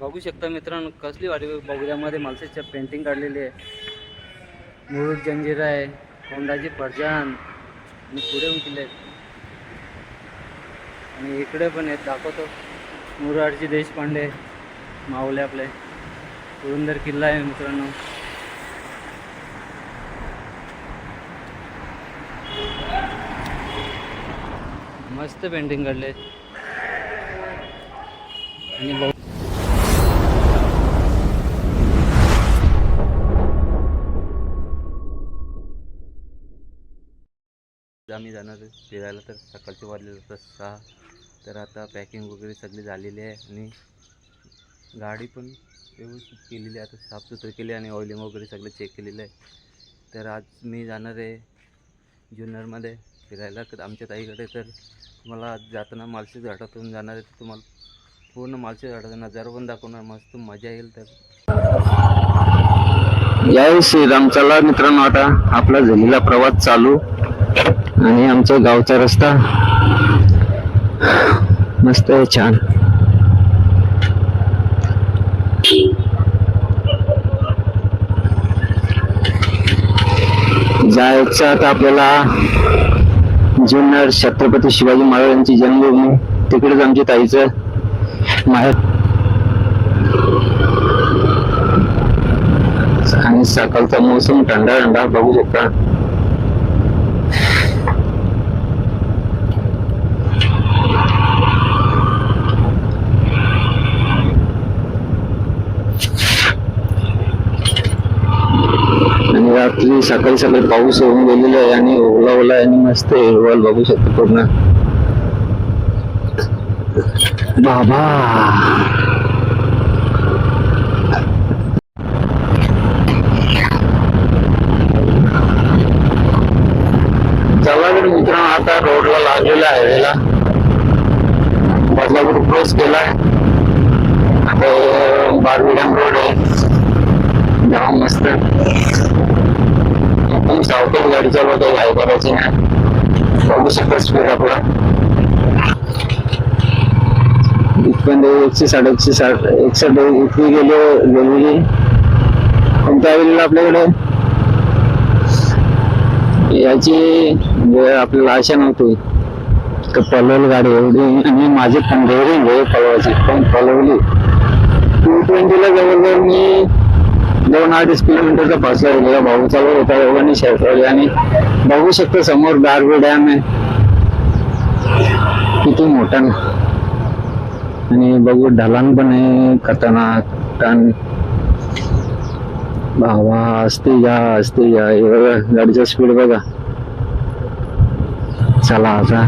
बघू शकता मित्रांनो कसली वाटी बघल्यामध्ये मालसेच्या पेंटिंग काढलेली आहे. मुरुड जंजिरा आहे कोंडाची फरजान आणि पुढे किल्ले आहेत आणि इकडे पण आहेत दाखवतो. मुरारजी देशपांडे माऊले आपले. पुरंदर किल्ला आहे मित्रांनो. मस्त पेंटिंग काढले. आणि आम्ही जाणार फिरायला तर सकाळचे वाजले जातात सहा. तर आता पॅकिंग वगैरे सगळी झालेली आहे आणि गाडी पण व्यवस्थित केलेली आहे. आता साफसुथरी केली आणि ऑइलिंग वगैरे सगळं चेक केलेलं आहे. तर आज मी जाणार आहे जुन्नरमध्ये फिरायला. तर आमच्या ताईकडे तर तुम्हाला आज जाताना मालशेज घाटातून जाणार आहे. तर तुम्हाला पूर्ण मालशेज घाटाचा नजारा पण दाखवणार. मस्त मजा येईल तर. जय श्रीराम चला मित्रांनो आता आपला झालेला प्रवास चालू. आणि आमच्या गावचा रस्ता मस्त आहे छान. जायचं आता आपल्याला जुन्नर छत्रपती शिवाजी महाराजांची जन्मभूमी तिकडेच आमच्या ताईचं माहेर. आणि सकाळचा मोसम थंडा थंडा बघू शकता आणि रात्री सकाळी सकाळी पाऊस होऊन गेलेला आहे आणि ओला ओला आहे आणि मस्त हिरवळ बघू शकतो पूर्ण. बाबा. चला मित्रांनो आता रोडला लागलेला हायवेला बदलापूर क्रॉस केलाय. आता बारवी रोड आहे. जाम मस्त. एकदम सावकाश गाडी चालवत आहे करायची ना बघू शकता स्पीड आपला इथपर्यंत एकशे साठ एकशे साठ एकशे दोन इतकी गेलो गेलेली पण त्यावेळेला आपल्याकडे याची आपल्याला आशा नव्हती तर पलवल गाडी एवढी आणि माझी पंधरावी वेळ पळवायची पण पलवली टू ट्वेंटीला जवळजवळ मी दोन अडीच किलोमीटरचा फासला गेला भाऊ चालू होता एवढ्याने शेवटवली आणि बघू शकतो समोर गारवे डॅम आहे. किती मोठा ना. आणि बघू ढलान पण आहे खतरनाक टन. भावा असते या असते या. हे बघा गाडीचा स्पीड बघा. चला आता.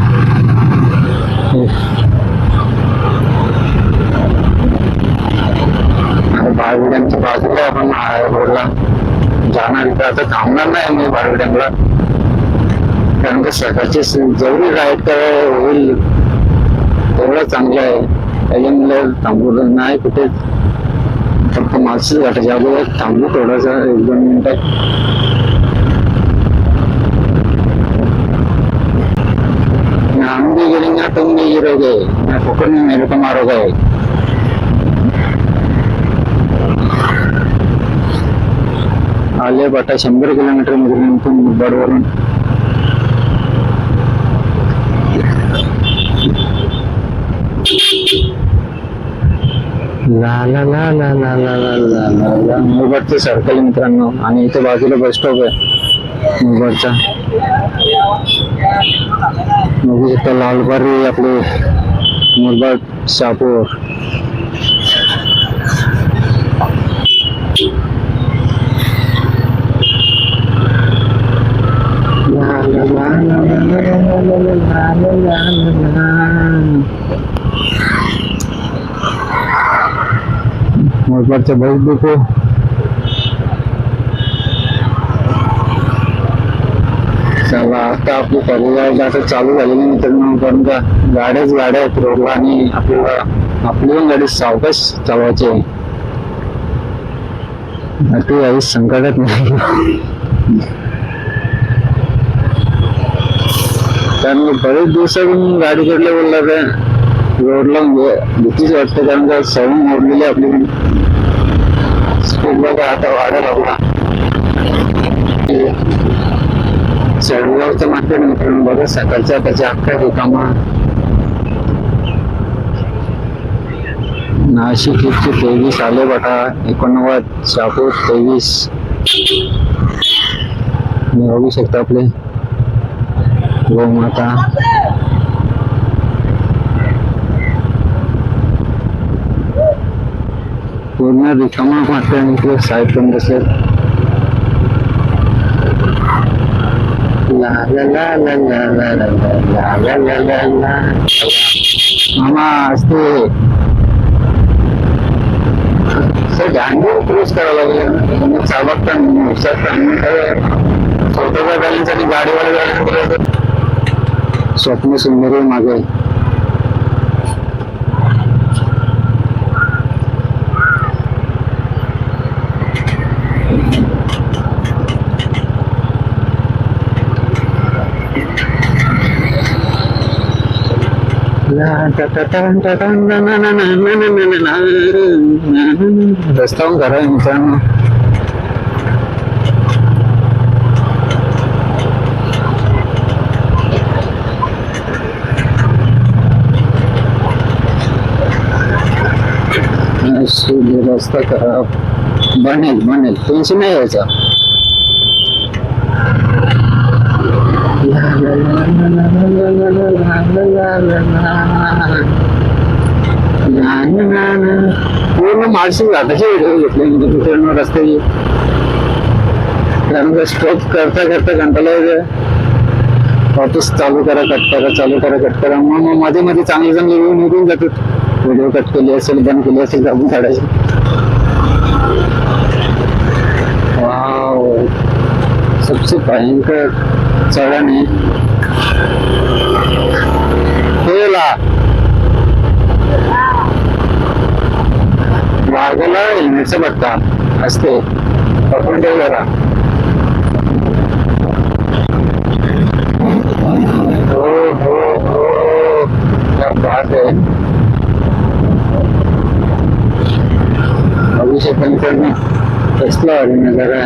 आता थांबणार नाही मी बाळगड्यांना कारण का सकाळचे जेवढे राईट काय होईल तेवढं चांगलं आहे. त्याच्यामुळे थांबवलं नाही कुठे. फक्त माणसंच वाटायच्या अगोदर थांबू थोडासा एक दोन मिनिटात आनंदी गेले ना तुम्ही रोग आहे. ना कोकण मारोग आहे. आले बाटा शंभर किलोमीटर मित्रांतून बडवरून ला ला ला ला ला ला ला ला ला ला मुरबाडचं सर्कल मित्रांनो आणि इथे बाजूला बस स्टॉप आहे मुरबाडचा बघू शकता लालबारी आपले मुरबाड शापूर ला ला ला ला ला ला ला ला ला चला आता आपली परिवार आता चालू झालेली मित्रांनो कारण का गाड्याच गाड्या आहेत रोडला आणि आपल्याला आपली पण गाडी सावकाश चालवायची आहे. ती काही संकटात नाही. कारण बरेच दिवसातून गाडी कडले बोलला रोडला म्हणजे भीतीच वाटते कारण का सवून मोडलेली आपली. स्पीड बघा आता वाढायला लागला. चढगावचं मात्र मित्रांनो बघा सकाळच्या त्याच्या अख्ख्या दुकामा नाशिक एकशे तेवीस आले बटा एकोणनव्वद शापूर तेवीस. तुम्ही बघू शकता आपले. गोमाता पूर्ण रिकामा मात्र इकडे साईड पण बसेल मामा असते पण गाडीवाले गाडी स्वप्न सुंदर मागे. रस्त्यावरून करा मित्रांनो व्यवस्था करा. बनेल बनेल. टेन्शन नाही यायचा पूर्ण माळशी घाटाचे व्हिडिओ घेतले म्हणजे मित्रांनो रस्त्याची. कारण का स्टॉप करता करता कंटाळा येतो वापस चालू करा कट करा चालू करा कट करा. मग मध्ये मध्ये चांगले चांगले व्हिडिओ निघून जातात. व्हिडिओ कट केली असेल बंद केली असेल दाबून काढायचे. वाव. सबसे भयंकर चढण आहे. हेला वाघाला हेल्मेटचा बट्टा असते पकडून ठेव जरा. हो हो हो. बात आहे. open for me to explore negara.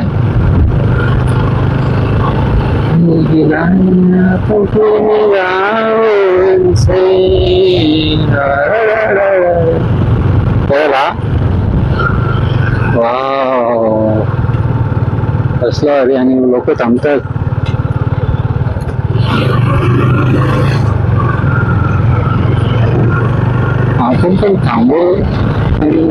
Kerala Wow. Explore yang local tamter आपण पण थांबू आणि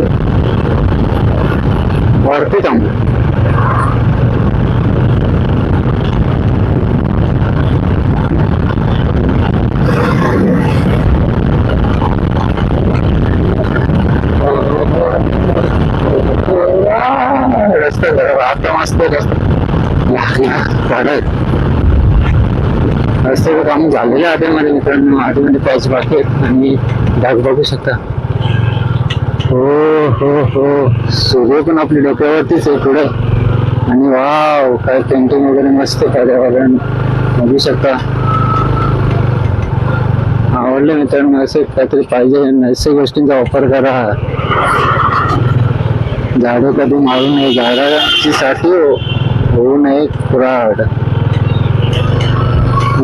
आपल्या झालेलं मित्रांनो आठवणी पाहिजे बाकी आणि डाग बघू शकता. हो हो हो. सूर्य पण आपल्या डोक्यावरतीच आहे पुढे. आणि वाव काय पेंटिंग वगैरे मस्त पर्यावरण बघू शकता. आवडलं मित्रांनो असं काहीतरी पाहिजे. नैसर्गिक गोष्टींचा वापर करा. झाडं कधी मारू नये. झाडाची साठी हो- होऊ नये. कुराड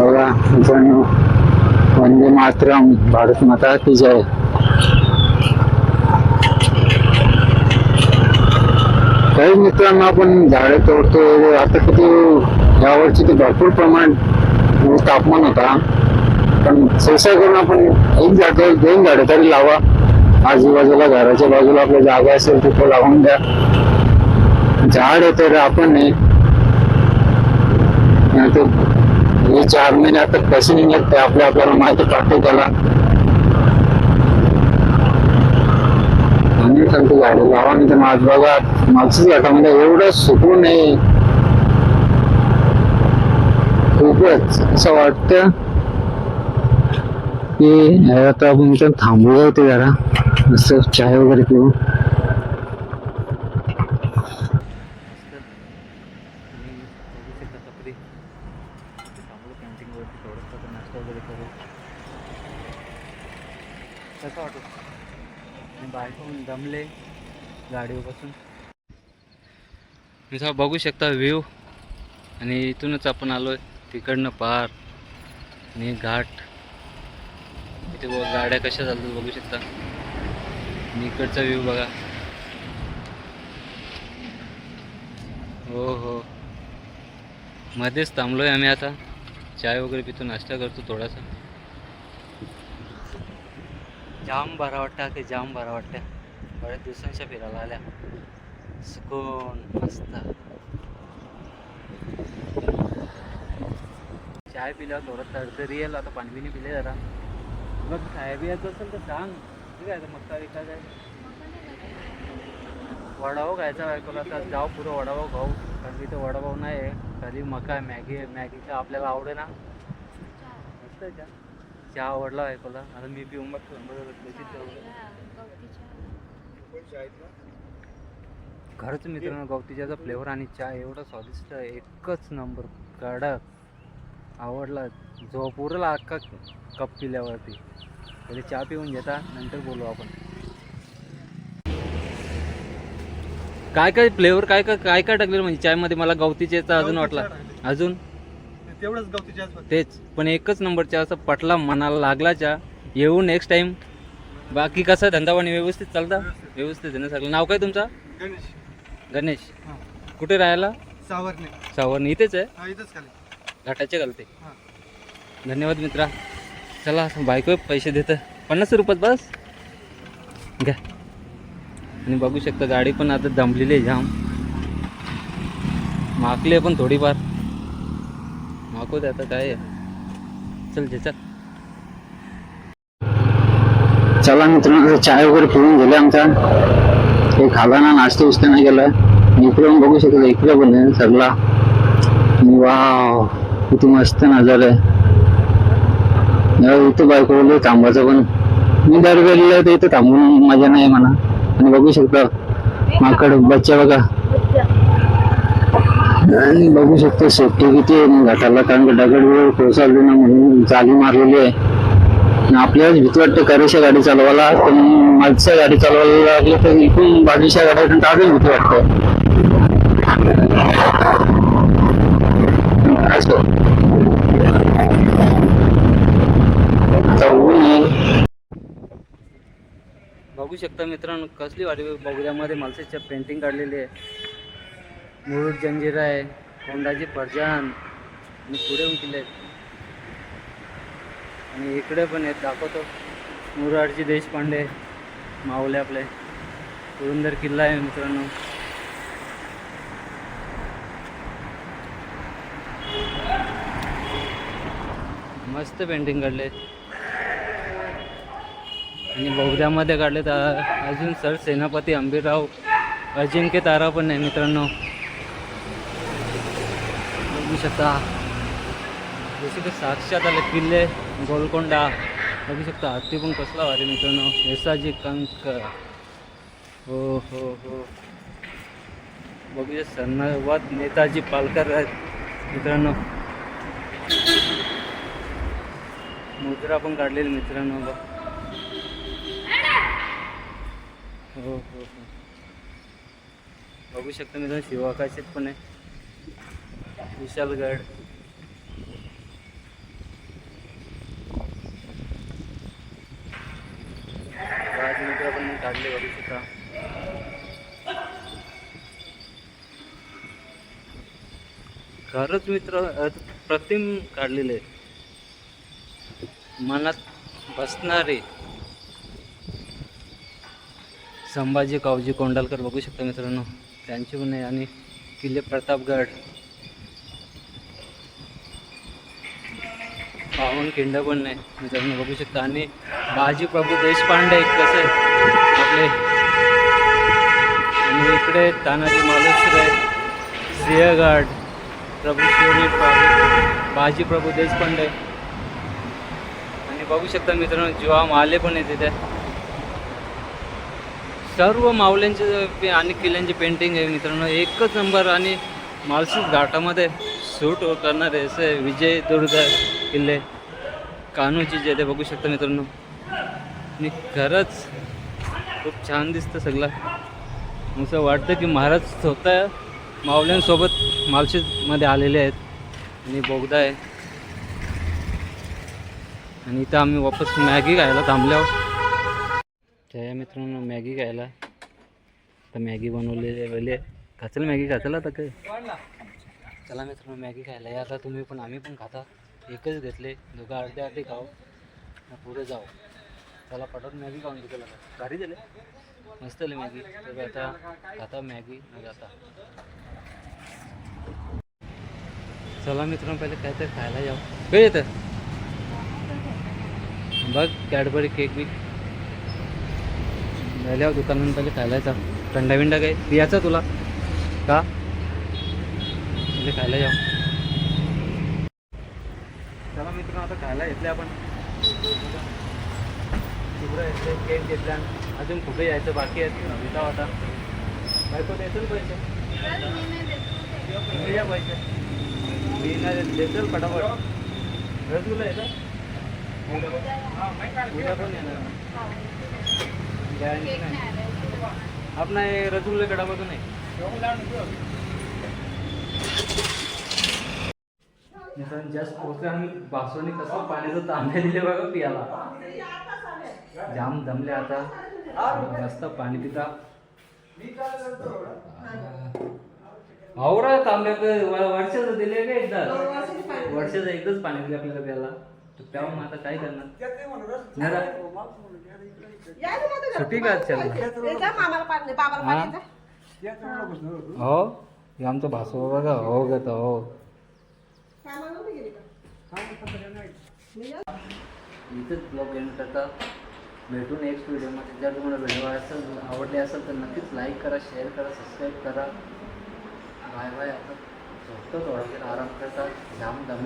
बघा मित्रांनो. वंदे मातरम भारत माता की जय. काही मित्रांनो आपण झाडे तोडतो आता किती यावर्षी ते भरपूर प्रमाण तापमान होता. पण सहसा करून आपण एक झाड दोन झाडे तरी लावा. आजूबाजूला घराच्या बाजूला आपल्या जागा असेल तिथे लावून द्या. झाड आहे तर आपण नाही. नाहीतर हे चार महिने आता कसे निघत ते आपल्या आपल्याला माहिती पडते त्याला. आणि सांगतो झाडे गावाने नाही तर माझ बघा मागच्याच घाटामध्ये एवढं सुकून आहे. खूपच असं वाटतं की आता आपण थांबू थांबूया जरा. असं चाय वगैरे पिऊ नाश्ता वगैरे करू कसा आणि बायको पण दमले गाडीवर बसून बघू शकता व्ह्यू. आणि इथूनच आपण आलोय तिकडनं पार. आणि घाट. इथे बघा गाड्या कशा चालतात बघू शकता. आणि इकडचा व्ह्यू बघा. हो हो मध्येच थांबलोय आम्ही आता. चाय वगैरे पितो नाश्ता करतो थोडासा. जाम बरा वाटतं की जाम बरा वाटतं. बऱ्याच दिवसांच्या फिरायला आल्या. सुकून मस्त. चाय पिल्यावर थोडं तडतरी येईल आता पाणी बिणी पिले जरा. बघ बी यायचं असेल तर सांग. ठीक आहे तर मक्का विका काय? वडापाव खायचा बायकोला तर जाऊ पुरं वडापाव खाऊ. कारण की इथं वडापाव नाही आहे. खाली मका आहे मॅगी आहे मॅगीचा आपल्याला आवडे ना. मस्त आहे चहा चहा आवडला बायकोला आता मी पिऊन बघतो बरोबर कशी चव आहे. खरंच मित्रांनो गवतीच्याचा फ्लेवर आणि चहा एवढा स्वादिष्ट एकच नंबर कडक. आवडला जो पुरला अख्खा कप पिल्यावरती. पहिले चहा पिऊन घेता नंतर बोलू आपण. काय काय फ्लेवर काय काय काय काय टाकलेलं म्हणजे चायमध्ये मला गवतीच्याचा अजून वाटला. अजून? तेवढंच चहाच फक्त. तेच. पण एकच नंबरच्या असं पटला मनाला लागला चहा. येऊ नेक्स्ट टाइम बाकी कसं धंदापाणी व्यवस्थित चालता? व्यवस्थित. आहे ना सगळं? नाव काय तुमचं? गणेश. गणेश. हा. कुठे राहायला? सावरणे. सावरणी. इथेच आहे? हा इथंच खाली. घाटाचे घालते हा. धन्यवाद मित्रा. चला बायको पैसे देतं. पन्नास रुपयात बस. घ्या. आणि बघू शकता गाडी पण आता दमलेली आहे जाम. माकली आहे पण थोडीफार. माकू दे आता काय आहे. चल जे चल. चला मित्रांनो चाय वगैरे पिऊन गेले आमचा. हे खाताना नाश्ता उस्ता नाही गेला इकडे पण बघू शकतो इकडे पण सरला. वा वाव किती मस्त नजारा आहे. इथं बायको बोलले थांबायचं पण. मी दर गेलेलो तर इथं थांबून मजा नाही म्हणा. आणि बघू शकता माकड बच्चा बघा. आणि बघू शकतो सेफ्टी किती आहे मग घाटाला कारण की दगड वगैरे कोसळले ना म्हणून जाली मारलेली आहे. आणि आपल्यालाच भीती वाटते करेशा गाडी चालवायला. पण माझ्या गाडी चालवायला लागली तर इकडून बाजूच्या गाड्या अजून भीती वाटते. असं. बघू शकता मित्रांनो कसली वाटी बघल्यामध्ये मालसेच्या पेंटिंग काढलेली आहे. मुरुड जंजिरा आहे कोंडाची परजान आणि पुढे पण किल्ले आहेत आणि इकडे पण आहेत दाखवतो. मुरारजी देशपांडे माऊले आपले. पुरंदर किल्ला आहे मित्रांनो. मस्त पेंटिंग काढले. आणि बौद्धामध्ये काढले तर अजून सर सेनापती अंबीरराव अजिंक्य तारा पण आहे मित्रांनो. बघू शकता. जसे ते साक्षात आले किल्ले गोलकोंडा बघू शकता हत्ती पण कसला भारी मित्रांनो येसाजी कंक हो। हो हो बघू सन्नावाद नेताजी पालकर आहेत मित्रांनो मुद्रा पण काढलेली मित्रांनो बघ हो। हो हो बघू शकता मित्रांनो शिवाकाशात पण आहे विशालगड राजमुद्रा पण काढले बघू शकता खरंच मित्र प्रतिम काढलेले मनात बसणारे संभाजी कावजी कोंडालकर बघू शकता मित्रांनो. त्यांची पण आहे आणि किल्ले प्रतापगड. पावनखिंड पण नाही मित्रांनो बघू शकता. आणि बाजी प्रभू देशपांडे कसे आपले. आणि इकडे तानाजी मालुसरे सिंहगड. प्रभू शिवजी प्रभू बाजी प्रभू देशपांडे. आणि बघू शकता मित्रांनो जीवा माले पण आहे तिथे सर्व मावल्यांचे आणि किल्ल्यांची पेंटिंग आहे मित्रांनो एकच नंबर आणि मालसीस घाटामध्ये सूट करणारे असे विजयदुर्ग किल्ले. कान्होची जे ते बघू शकता मित्रांनो. आणि खरंच खूप छान दिसतं सगळं. असं वाटतं की महाराज स्वतः माऊल्यांसोबत मालशेजमध्ये आलेले आहेत. आणि बोगदा आहे. आणि इथं आम्ही वापस मॅगी खायला थांबल्यावर. त्या मित्रांनो मॅगी खायला तर मॅगी बनवलेली वेळे खाचल मॅगी? खाचल आता काय चला मित्रांनो मॅगी खायला. या आता तुम्ही पण आम्ही पण खाता. एकच घेतले. दोघं अर्धे अर्धे खाऊ. पुढे जाऊ. चला पटवून मॅगी खाऊन घेतलं भारी झाले. मस्त आली मॅगी. तर आता खाता मॅगी. न जाता चला मित्रांनो पहिले काय तर खायला जाऊ. काय येतं बघ कॅडबरी केक बी झाल्यावर दुकानात पहिले खायला जाऊ. थंडा बिंडा काय? पियाचा तुला? का? पहिले खायला जाऊ. चला मित्रांनो आता खायला घेतले आपण. तिकडं घेतले केक घेतला. अजून कुठे यायचं बाकी आहे? विटा होता बायको देतील पैसे? पैसे. मी नाही देतील फटाफट रसगुल्ला येतं उद्या पण येणार गॅरंटी नाही आपण रसगुल्ले कडापासून जास्त पोहोचले आम्ही बासवणी कसं पाण्याचं तांबे दिले बघा पियाला जाम दमले आता. मस्त पाणी पिता. आवरा तांब्या वर्षाचं दिले का एकदा? वर्षाचं एकदाच पाणी दिले आपल्याला प्यायला. तर मग आता काय करणार? नाही रा- सुट्टी का चला हो? हे आमचं भासो बघा हो ग तो हो. इथंच ब्लॉग एंड करता भेटू नेक्स्ट व्हिडिओमध्ये जर तुम्हाला व्हिडिओ असेल आवडले असेल तर नक्कीच लाईक करा शेअर करा सबस्क्राईब करा. Bye bye. आपण झोपतो थोडा वेळ आराम करतात जाम दम